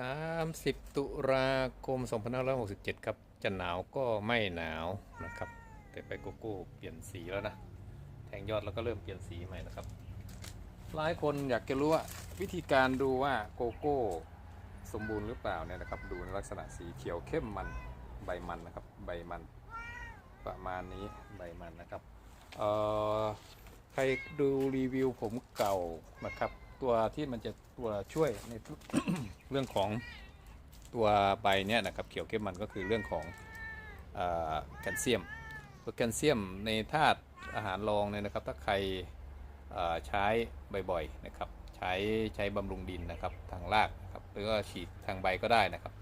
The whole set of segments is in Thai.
30 ตุลาคม 2567 ครับ จะหนาวก็ไม่หนาวนะครับ แต่ไปโกโก้เปลี่ยนสีแล้วนะ แทงยอดแล้วก็เริ่มเปลี่ยนสีใหม่นะครับ หลายคนอยากจะรู้ว่าวิธีการดูว่าโกโก้สมบูรณ์หรือเปล่าเนี่ยนะครับ ดูในลักษณะสีเขียวเข้มมันใบมันนะครับ ใบมันประมาณนี้ใบมันนะครับ เอ่อ ใครดูรีวิวผมเก่านะครับ ตัวที่มันจะตัวช่วยในเรื่องของตัวใบเนี่ยนะครับเขียวเข้มมันก็คือเรื่องของแคลเซียมตัวแคลเซียมในธาตุอาหารรองเนี่ยนะครับ ถ้าใครใช้บ่อยๆนะครับ ใช้ใช้บำรุงดินนะครับทางรากครับหรือว่าฉีดทางใบก็ได้นะครับ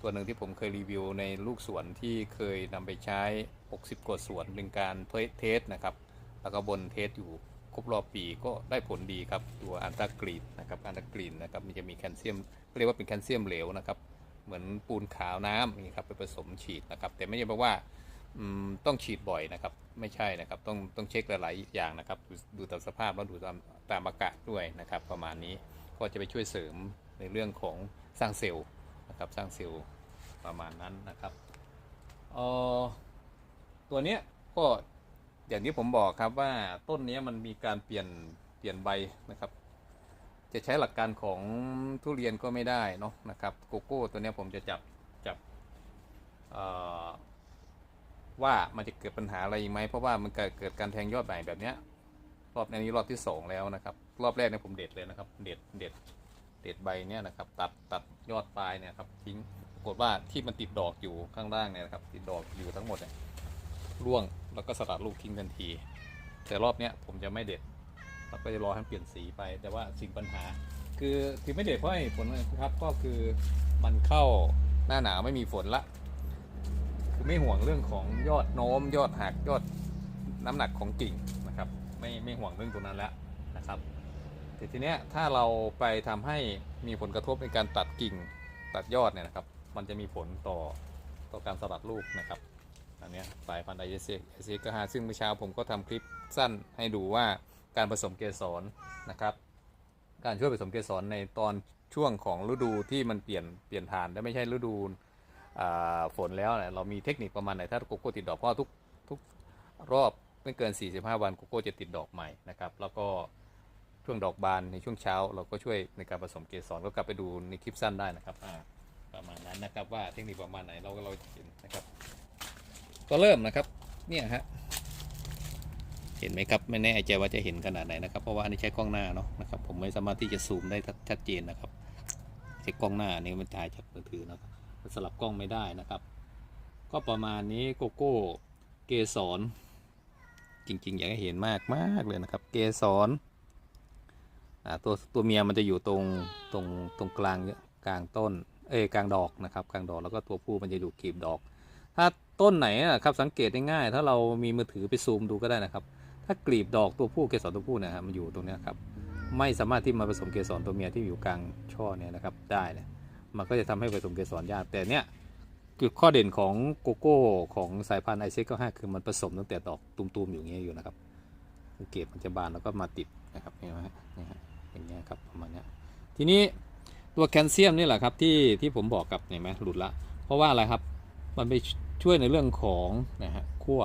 ตัวหนึ่งที่ผมเคยรีวิวในลูกสวนที่เคยนำไปใช้ 60 กว่าสวนเป็นการเทสนะครับ แล้วก็บนเทสอยู่ ครบรอบปีก็ได้ผลดีครับตัวอันตากรีนนะครับอันตากรีนนะครับมันจะมีแคลเซียมเรียกว่าเป็นแคลเซียมเหลวนะครับเหมือนปูนขาวน้ำนี่ครับไปผสมฉีดนะครับ แต่ไม่ใช่แปลว่าต้องฉีดบ่อยนะครับ ไม่ใช่นะครับ ต้องต้องเช็คหลายๆอย่างนะครับ ดูตามสภาพแล้วดูตามตามอากาศด้วยนะครับ ประมาณนี้ก็จะไปช่วยเสริมในเรื่องของสร้างเซลล์นะครับสร้างเซลล์ประมาณนั้นนะครับออตัวเนี้ยก็ อย่างที่ผมบอกครับว่าต้นนี้มันมีการเปลี่ยนเปลี่ยนใบนะครับ จะใช้หลักการของทุเรียนก็ไม่ได้เนาะนะครับโกโก้ตัวนี้ผมจะจับจับว่ามันจะเกิดปัญหาอะไรไหมเพราะว่ามันเกิดเกิดการแทงยอดใหม่แบบเนี้ยรอบนี้รอบที่สองแล้วนะครับ รอบแรกเนี่ยผมเด็ดเลยนะครับ เด็ดเด็ดเด็ดใบเนี่ยนะครับ ตัดตัดยอดปลายเนี่ยครับทิ้งปรากฏว่าที่มันติดดอกอยู่ข้างล่างเนี่ยนะครับ ติดดอกอยู่ทั้งหมดเนี่ย ร่วงแล้วก็สลัดลูกทิ้งทันที แต่รอบเนี้ยผมจะไม่เด็ดเราก็จะรอให้มันเปลี่ยนสีไป แต่ว่าสิ่งปัญหา คือที่ไม่เด็ดเพราะเหตุผลนะครับก็คือมันเข้าหน้าหนาวไม่มีฝนละคือไม่ห่วงเรื่องของยอดโน้ม ยอดหักยอดน้ำหนักของกิ่งนะครับไม่ไม่ห่วงเรื่องตรงนั้นแล้วนะครับแต่ทีเนี้ยถ้าเราไปทำให้มีผลกระทบในการตัดกิ่งตัดยอดเนี่ยนะครับ มันจะมีผลต่อต่อการสลัดลูกนะครับ อันนี้สายพันธุ์ไอเอสเอสก็หาซึ่งเมื่อเช้าผมก็ทำคลิปสั้นให้ดูว่าการผสมเกสรนะครับ การช่วยผสมเกสรในตอนช่วงของฤดูที่มันเปลี่ยนเปลี่ยนผ่านและไม่ใช่ฤดูฝนแล้วเนี่ยเรามีเทคนิคประมาณไหนถ้าโกโก้ติดดอกเพราะว่าทุกทุกรอบไม่เกิน 45 วันโกโก้จะติดดอกใหม่นะครับ แล้วก็ช่วงดอกบานในช่วงเช้า เราก็ช่วยในการผสมเกสรก็กลับไปดูในคลิปสั้นได้นะครับประมาณนั้นนะครับว่าเทคนิคประมาณไหนเราก็เราจะเห็นนะครับ ก็เริ่มนะครับ เนี่ยฮะ เห็นไหมครับ ไม่แน่ใจว่าจะเห็นขนาดไหนนะครับ เพราะว่าอันนี้ใช้กล้องหน้าเนาะนะครับ ผมไม่สามารถที่จะซูมได้ชัดเจนนะครับ ใช้กล้องหน้านี่มันถ่ายจากมือถือนะครับมันสลับกล้องไม่ได้นะครับ ก็ประมาณนี้โกโก้เกสรจริงๆ อยากให้เห็นมากมากเลยนะครับ เกสรตัวตัวเมียมันจะอยู่ตรงตรงตรงกลางกลางต้น เอ้ยกลางดอกนะครับ กลางดอกแล้วก็ตัวผู้มันจะอยู่ขีบดอก ถ้า ต้นไหนนะครับสังเกตได้ง่าย ถ้าเรามีมือถือไปซูมดูก็ได้นะครับ ถ้ากลีบดอกตัวผู้เกสรตัวผู้นะครับมันอยู่ตรงนี้ครับไม่สามารถที่มาผสมเกสรตัวเมียที่อยู่กลางช่อเนี่ยนะครับได้เลยมันก็จะทำให้ผสมเกสรยากแต่เนี้ยจุดข้อเด่นของโกโก้ของสายพันธุ์ไอเซ็กก็ห้าคือมันผสมตั้งแต่ดอกตุมๆอยู่อย่างเงี้ยอยู่นะครับสังเกตมันจะบานแล้วก็มาติดนะครับเห็นไหมฮะนี่ฮะอย่างเงี้ยครับประมาณนี้ทีนี้ตัวแคลเซียมนี่แหละครับที่ที่ผมบอกกับเห็นไหมหลุดละ เพราะว่าอะไรครับมันไป ช่วยในเรื่องของนะฮะขั้ว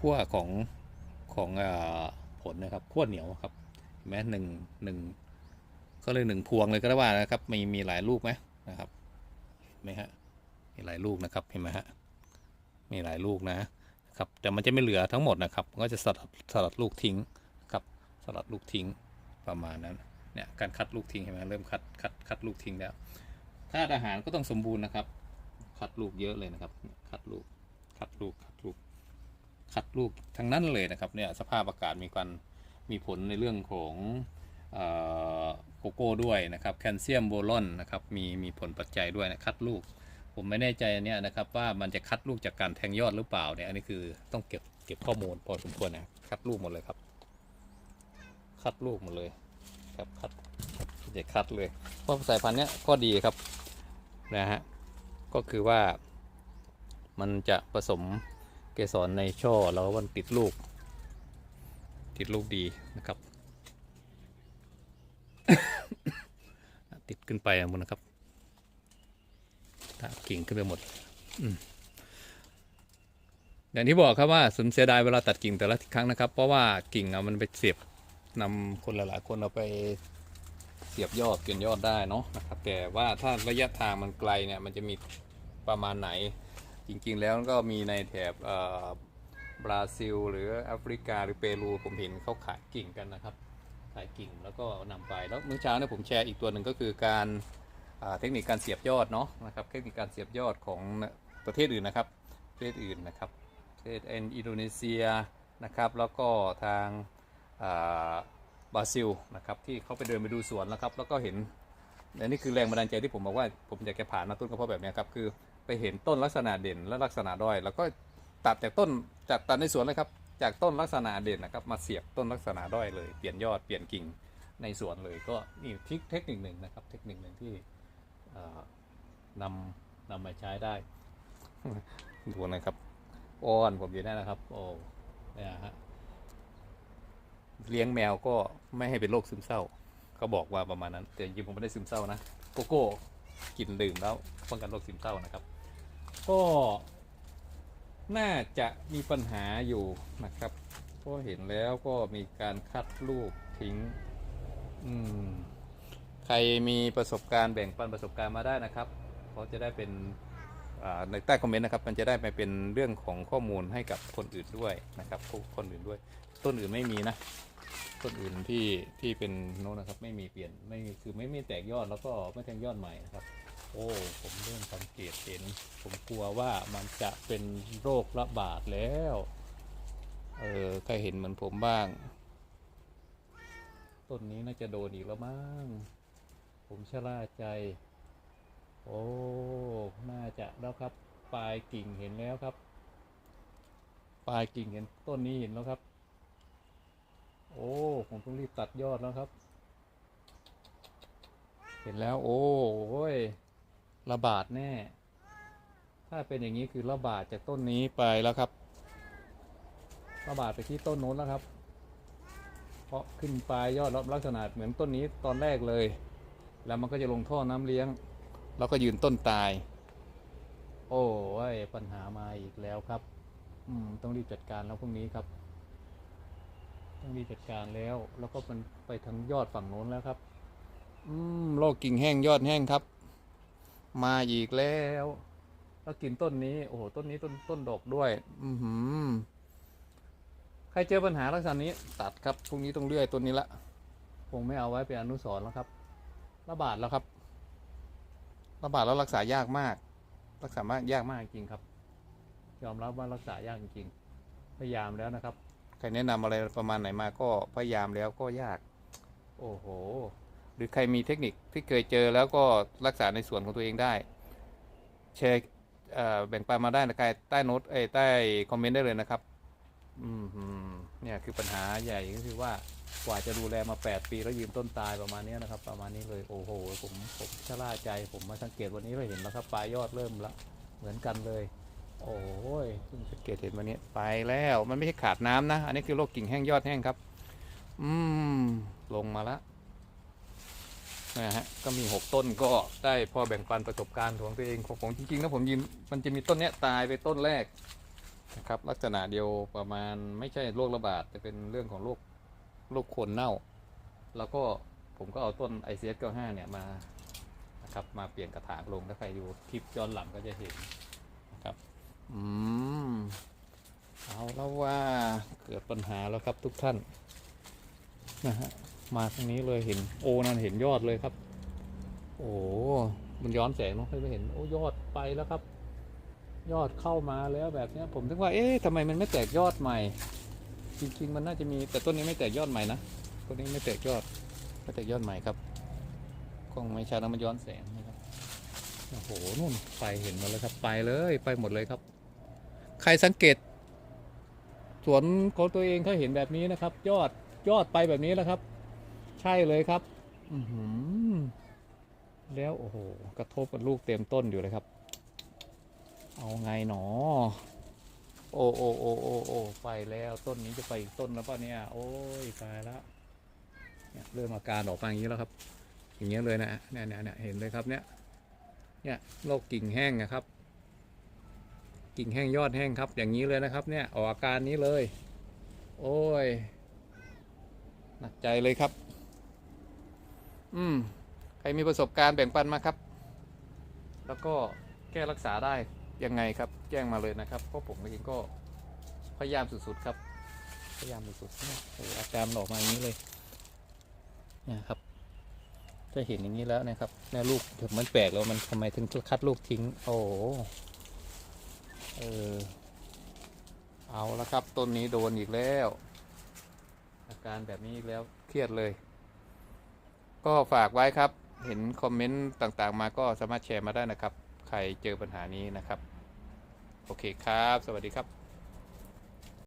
ขั้วของของอผลนะครับขั้วเหนียวครับเห็นไหนึ่งหนึ่งก็เลยหนึ่งพวงเลยก็ได้ว่านะครับมีมีหลายลูกไหมนะครับเห็นไหมฮะมีหลายลูกนะครับเห็นไหมฮะมีหลายลูกนะครับแต่มันจะไม่เหลือทั้งหมดนะครับก็จะสลัดสลัดลูกทิ้งนะครับสลัดลูกทิ้งประมาณนั้นเนี่ยการคัดลูกทิ้งเห็นไหมเริ่มคัดคัดคัดลูกทิ้งแล้วธาตุอาหารก็ต้องสมบูรณ์นะครับ คัดลูกเยอะเลยนะครับ คัดลูก คัดลูก คัดลูก คัดลูกทั้งนั้นเลยนะครับเนี่ยสภาพอากาศมีการมีผลในเรื่องของโกโก้ด้วยนะครับแคลเซียมโบรอนนะครับมีมีผลปัจจัยด้วยนะคัดลูก ผมไม่แน่ใจอันเนี่ยนะครับว่ามันจะคัดลูกจากการแทงยอดหรือเปล่าเนี่ยอันนี้คือต้องเก็บเก็บข้อมูลพอสมควรนะคัดลูกหมดเลยครับ คัดลูกหมดเลยครับคัดจะคัดเลยเพราะสายพันธุ์เนี้ยก็ดีครับนะฮะ ก็คือว่า มันจะผสมเกสรในช่อแล้วมันติดลูก ติดลูกดีนะครับ ติดขึ้นไปหมดนะครับตัดกิ่งขึ้นไปหมดอย่างที่บอกครับว่าสนเสียดายเวลาตัดกิ่งแต่ละครั้งนะครับ เพราะว่ากิ่งอะมันไปเสียบนำคนหลายๆคนเอาไปเสียบยอดเปลี่ยนยอดได้เนาะนะครับ แต่ว่าถ้าระยะทางมันไกลเนี่ยมันจะมี ประมาณไหน จริงๆแล้วก็มีในแถบบราซิล หรือแอฟริกาหรือเปรูผมเห็นเขาขายกิ่งกันนะครับขายกิ่งแล้วก็นำไปแล้วเมื่อเช้าเนี่ยผมแชร์อีกตัวหนึ่งก็คือการเทคนิคการเสียบยอดเนาะนะครับเทคนิคการเสียบยอดของประเทศอื่นนะครับประเทศอื่นนะครับประเทศอินโดนีเซียนะครับแล้วก็ทางบราซิลนะครับที่เขาไปเดินไปดูสวนนะครับแล้วก็เห็นและนี่คือแรงบันดาลใจที่ผมบอกว่าผมอยากจะผ่านมาต้นกระเพาะแบบนี้ครับคือ ไปเห็นต้นลักษณะเด่นและลักษณะด้อยแล้วก็ตัดจากต้นจากตัดในสวนเลยครับ จากต้นลักษณะเด่นนะครับ มาเสียบต้นลักษณะด้อยเลย เปลี่ยนยอดเปลี่ยนกิ่งในสวนเลยก็นี่ทิคเทคนิคหนึ่งนะครับ เทคนิคหนึ่งที่นำนำมาใช้ได้ดูนะครับอ้อนผมอยู่แน่นะครับ โอ้เนี่ยฮะเลี้ยงแมวก็ไม่ให้เป็นโรคซึมเศร้าเขาบอกว่าประมาณนั้น แต่จริงผมไม่ได้ซึมเศร้านะโกโก้กินดื่มแล้วป้องกันโรคซึมเศร้านะครับ ก็น่าจะมีปัญหาอยู่นะครับเพราะเห็นแล้วก็มีการคัดลูกทิ้ง อืม ใครมีประสบการณ์แบ่งปันประสบการณ์มาได้นะครับเพราะจะได้เป็นในใต้คอมเมนต์นะครับ มันจะได้ไปเป็นเรื่องของข้อมูลให้กับคนอื่นด้วยนะครับพวกคนอื่นด้วย ต้นอื่นไม่มีนะต้นอื่นที่ที่เป็นโน้นนะครับ ไม่มีเปลี่ยนไม่มีคือไม่มีแตกยอดแล้วก็ไม่แทงยอดใหม่นะครับ โอ้ผมเริ่มสังเกต เห็น ผมกลัวว่ามันจะเป็นโรคระบาดแล้ว เออใครเห็นเหมือนผมบ้าง ต้นนี้น่าจะโดนอีกแล้วมั้ง ผมชะล่าใจ โอ้ น่าจะแล้วครับ ปลายกิ่งเห็นแล้วครับ ปลายกิ่งเห็นต้นนี้เห็นแล้วครับ โอ้ ผมต้องรีบตัดยอดแล้วครับเห็นแล้ว โอ้โอ้ยระบาดแน่ ถ้าเป็นอย่างนี้คือระบาดจากต้นนี้ไปแล้วครับ ระบาดไปที่ต้นโน้นแล้วครับ เพราะขึ้นปลายยอดลักษณะเหมือนต้นนี้ตอนแรกเลย แล้วมันก็จะลงท่อน้ำเลี้ยง แล้วก็ยืนต้นตาย โอ้ยปัญหามาอีกแล้วครับ อืมต้องรีบจัดการแล้วพรุ่งนี้ครับต้องรีบจัดการแล้ว แล้วก็มันไปทางยอดฝั่งโน้นแล้วครับ อืมโรคกิ่งแห้งยอดแห้งครับ มาอีกแล้ว แล้วกินต้นนี้ โอ้โห ต้นนี้ต้นต้นดอกด้วย อือหือ ใครเจอปัญหาลักษณะนี้ตัดครับพรุ่งนี้ต้องเลื่อยต้นนี้ละคงไม่เอาไว้เป็นอนุสรณ์แล้วครับ ระบาดแล้วครับระบาดแล้วรักษายากมาก รักษามากยากมากจริงครับ ยอมรับว่ารักษายากจริง พยายามแล้วนะครับ ใครแนะนำอะไรประมาณไหนมาก็พยายามแล้วก็ยาก โอ้โห หรือใครมีเทคนิคที่เคยเจอแล้วก็รักษาในส่วนของตัวเองได้แชร์ แบ่งปันมาได้นะใใต้โน้ตเอ้ใต้คอมเมนต์ได้เลยนะครับ อืมเนี่ยคือปัญหาใหญ่ก็คือว่ากว่าจะดูแลมา8ปีแล้วยืนต้นตายประมาณนี้นะครับ ประมาณนี้เลยโอ้โห ผมผมชะล่าใจผมมาสังเกตวันนี้เลยเห็นแล้วครับปลายยอดเริ่มละเหมือนกันเลย โอ้ยสังเกตเห็นวันนี้ไปแล้วมันไม่ใช่ขาดน้ำนะ อันนี้คือโรคกิ่งแห้งยอดแห้งครับ อืม ลงมาละ นะฮะก็มี 6 ต้นก็ได้พอแบ่งปันประสบการณ์ของตัวเองของผมจริงๆแล้วผมยืนมันจะมีต้นเนี้ยตายไปต้นแรกนะครับลักษณะเดียวประมาณไม่ใช่โรคระบาดแต่เป็นเรื่องของโรคโรคโคนเน่า แล้วก็ผมก็เอาต้น ICS 95เนี่ยมานะครับมาเปลี่ยนกระถางลงถ้าใครดูคลิปย้อนหลังก็จะเห็นนะครับอืมเอาแล้วว่าเกิดปัญหาแล้วครับทุกท่านนะฮะ มาทางนี้เลยเห็น โอ้นั่นเห็นยอดเลยครับ โอ้มันย้อนแสงเนาะให้ไม่เห็นโอ้ยอดไปแล้วครับ ยอดเข้ามาแล้วแบบเนี้ย ผมถึงว่าเอ๊ะทำไมมันไม่แตกยอดใหม่ จริง ๆ มันน่าจะมีแต่ต้นนี้ไม่แตกยอดใหม่นะต้นนี้ไม่แตกยอดไม่แตกยอดใหม่ครับกล้องไม่ชัดแล้วมันย้อนแสงนะครับโอ้โหนู่นไปเห็นหมดเลยครับไปเลยไปหมดเลยครับ ใครสังเกตสวนของตัวเองถ้าเห็นแบบนี้นะครับ ยอดยอดไปแบบนี้แล้วครับ ใช่เลยครับอือหือแล้วโอ้โห กระทบกับลูกเต็มต้นอยู่เลยครับ เอาไงหนอ โอ้โอ้โอ้โอ้โอ้ไปแล้วต้นนี้จะไปอีกต้นแล้วป่ะเนี่ย โอ้ยตายแล้วเนี่ยเริ่มอาการออกมาอย่างนี้แล้วครับ อย่างเงี้ยเลยนะเนี่ยเนี่ยเนี่ยเห็นเลยครับเนี่ย เนี่ยโรคกิ่งแห้งนะครับ กิ่งแห้งยอดแห้งครับ อย่างนี้เลยนะครับ เนี่ยออกอาการนี้เลย โอ้ยหนักใจเลยครับ อืมใครมีประสบการณ์แบ่งปันมาครับ แล้วก็แก้รักษาได้ยังไงครับ แจ้งมาเลยนะครับเพราะผมเองก็พยายามสุดๆครับ พยายามสุดๆเนี่ยโอ้อาการออกมาอย่างนี้เลยนี่ยครับจะเห็นอย่างนี้แล้วนะครับแม่ลูกถึงมันแปลกแล้วมันทำไมถึงคัดลูกทิ้ง โอ้เออเอาละครับต้นนี้โดนอีกแล้ว อาการแบบนี้อีกแล้วเครียดเลย ก็ฝากไว้ครับ เห็นคอมเมนต์ต่างๆ มาก็สามารถแชร์มาได้นะครับ ใครเจอปัญหานี้นะครับ โอเคครับ สวัสดีครับ